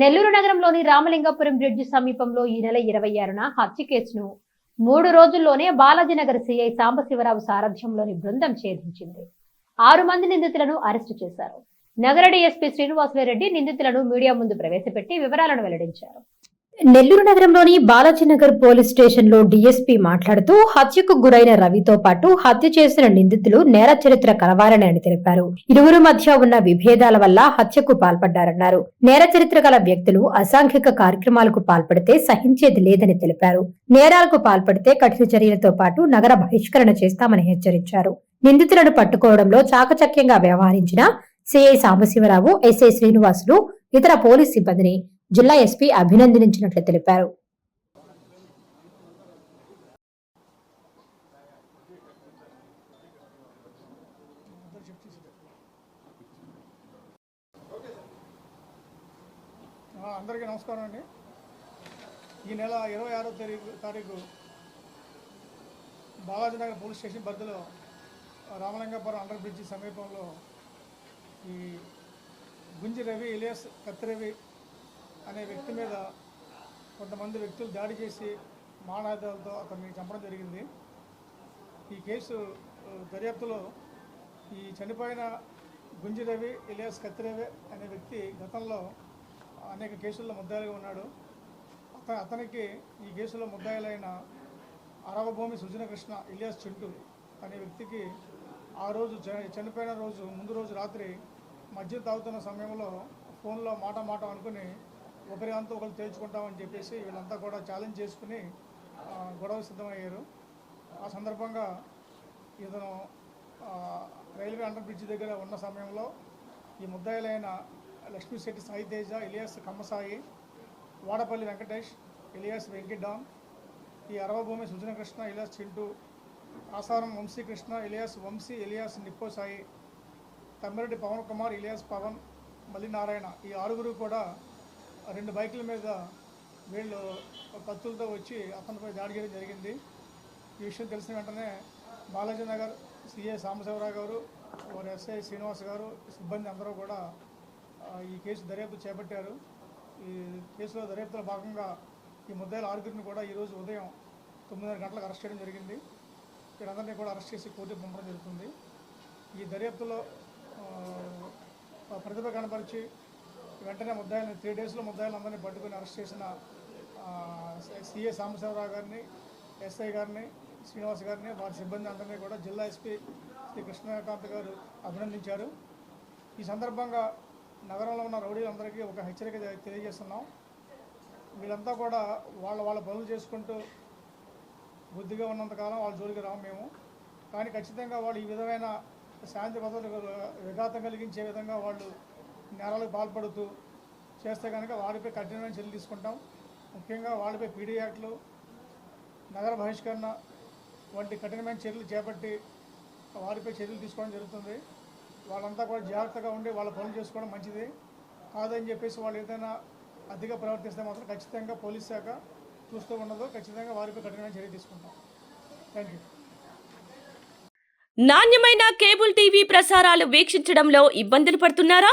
నెల్లూరు నగరంలోని రామలింగపురం బ్రిడ్జి సమీపంలో ఈ నెల ఇరవై ఆరున హత్య కేసును మూడు రోజుల్లోనే బాలాజీనగర్ సిఐ సాంబశివరావు సారథ్యంలోని బృందం ఛేదించింది. ఆరు మంది నిందితులను అరెస్టు చేశారు. నగర డిఎస్పీ శ్రీనివాసులరెడ్డి నిందితులను మీడియా ముందు ప్రవేశపెట్టి వివరాలను వెల్లడించారు. నెల్లూరు నగరంలోని బాలాజీనగర్ పోలీస్ స్టేషన్లో డీఎస్పీ మాట్లాడుతూ హత్యకు గురైన రవితో పాటు హత్య చేసిన నిందితులు నేర చరిత్ర కలవాలని అని తెలిపారు. ఇరువురు మధ్య ఉన్న విభేదాల వల్ల హత్యకు పాల్పడ్డారన్నారు. నేర చరిత్ర గల వ్యక్తులు అసాంఘిక కార్యక్రమాలకు పాల్పడితే సహించేది లేదని తెలిపారు. నేరాలకు పాల్పడితే కఠిన చర్యలతో పాటు నగర బహిష్కరణ చేస్తామని హెచ్చరించారు. నిందితులను పట్టుకోవడంలో చాకచక్యంగా వ్యవహరించిన సిఐ సాంబశివరావు ఎస్ఐ శ్రీనివాసులు ఇతర పోలీస్ సిబ్బందిని జిల్లా ఎస్పీ అభినందించినట్లు తెలిపారు. అందరికీ నమస్కారం అండి. ఈ నెల ఇరవై ఆరో తారీఖు తారీఖు బాలాజీనగర్ పోలీస్ స్టేషన్ పరిధిలో రామలింగపురం అండర్ బ్రిడ్జి సమీపంలో ఈ గుంజి రవి ఇలియాస్ కత్తిరవి అనే వ్యక్తి మీద కొంతమంది వ్యక్తులు దాడి చేసి మానవాయుధాలతో అతన్ని చంపడం జరిగింది. ఈ కేసు దర్యాప్తులో ఈ చనిపోయిన గుంజిరవి ఇలియాస్ కత్తిరవి అనే వ్యక్తి గతంలో అనేక కేసుల్లో ముద్దాయిలుగా ఉన్నాడు. అత అతనికి ఈ కేసులో ముద్దాయిలైన అరవభూమి సుజనకృష్ణ ఇలియాస్ చింటూ అనే వ్యక్తికి ఆ రోజు చ- చనిపోయిన రోజు ముందు రోజు రాత్రి మద్యం తాగుతున్న సమయంలో ఫోన్లో మాట మాట అనుకుని ఒకరి అంతా ఒకరు తేల్చుకుంటామని చెప్పేసి వీళ్ళంతా కూడా ఛాలెంజ్ చేసుకుని గొడవ సిద్ధమయ్యారు. ఆ సందర్భంగా ఇతను రైల్వే అండర్ బ్రిడ్జ్ దగ్గర ఉన్న సమయంలో ఈ ముద్దాయిలైన లక్ష్మీశెట్టి సాయితేజ ఇలియాస్ కమ్మసాయి వాడపల్లి వెంకటేష్ ఇలియాస్ వెంకిడాన్ ఈ Aravabhumi Sujanakrishna alias Chintu Asaram Vamsikrishna alias Vamsi alias Nippo Sai Tammireddy Pavan Kumar alias Pavan Mallinarayana ఈ ఆరుగురు కూడా రెండు బైకుల మీద వీళ్ళు కత్తులతో వచ్చి అతనిపై దాడి చేయడం జరిగింది. ఈ విషయం తెలిసిన వెంటనే బాలాజీ నగర్ సిఏ సాంబశివరావు గారు వారి ఎస్ఐ శ్రీనివాస్ గారు సిబ్బంది అందరూ కూడా ఈ కేసు దర్యాప్తు చేపట్టారు. ఈ కేసులో దర్యాప్తులో భాగంగా ఈ ముద్దాయిల ఆరుగురిని కూడా ఈరోజు ఉదయం తొమ్మిదిన్నర గంటలకు అరెస్ట్ చేయడం జరిగింది. వీళ్ళందరినీ కూడా అరెస్ట్ చేసి కోర్టుకు పంపడం జరుగుతుంది. ఈ దర్యాప్తులో ప్రతిభ కనపరిచి వెంటనే ముద్దాయిలను త్రీ డేస్లో ముద్దాయిలందరినీ పట్టుకుని అరెస్ట్ చేసిన సిఏ సాంబశివరావు గారిని ఎస్ఐ గారిని శ్రీనివాస్ గారిని వారి సిబ్బంది అందరినీ కూడా జిల్లా ఎస్పీ శ్రీ కృష్ణకాంత్ గారు అభినందించారు. ఈ సందర్భంగా నగరంలో ఉన్న రౌడీలందరికీ ఒక హెచ్చరిక తెలియజేస్తున్నాం. వీళ్ళంతా కూడా వాళ్ళ వాళ్ళ పనులు చేసుకుంటూ బుద్ధిగా ఉన్నంతకాలం వాళ్ళ జోలికి రాము మేము. కానీ ఖచ్చితంగా వాళ్ళు ఈ విధమైన శాంతి భద్రతకు విఘాతం కలిగించే విధంగా వాళ్ళు నేరాలకు పాల్పడుతూ చేస్తే కనుక వారిపై కఠినమైన చర్యలు తీసుకుంటాం. ముఖ్యంగా వాళ్ళపై పీడీ యాక్ట్లు నగర బహిష్కరణ వంటి కఠినమైన చర్యలు చేపట్టి వారిపై చర్యలు తీసుకోవడం జరుగుతుంది. వాళ్ళంతా కూడా జాగ్రత్తగా ఉండి వాళ్ళ పనులు చేసుకోవడం మంచిది. కాదని చెప్పేసి వాళ్ళు ఏదైనా అతిగా ప్రవర్తిస్తే మాత్రం ఖచ్చితంగా పోలీస్ శాఖ చూస్తూ ఉండదు ఖచ్చితంగా వారిపై కఠినమైన చర్య తీసుకుంటాం. థ్యాంక్ యూ నాణ్యమైన కేబుల్ టీవీ ప్రసారాలు వీక్షించడంలో ఇబ్బందులు పడుతున్నారా?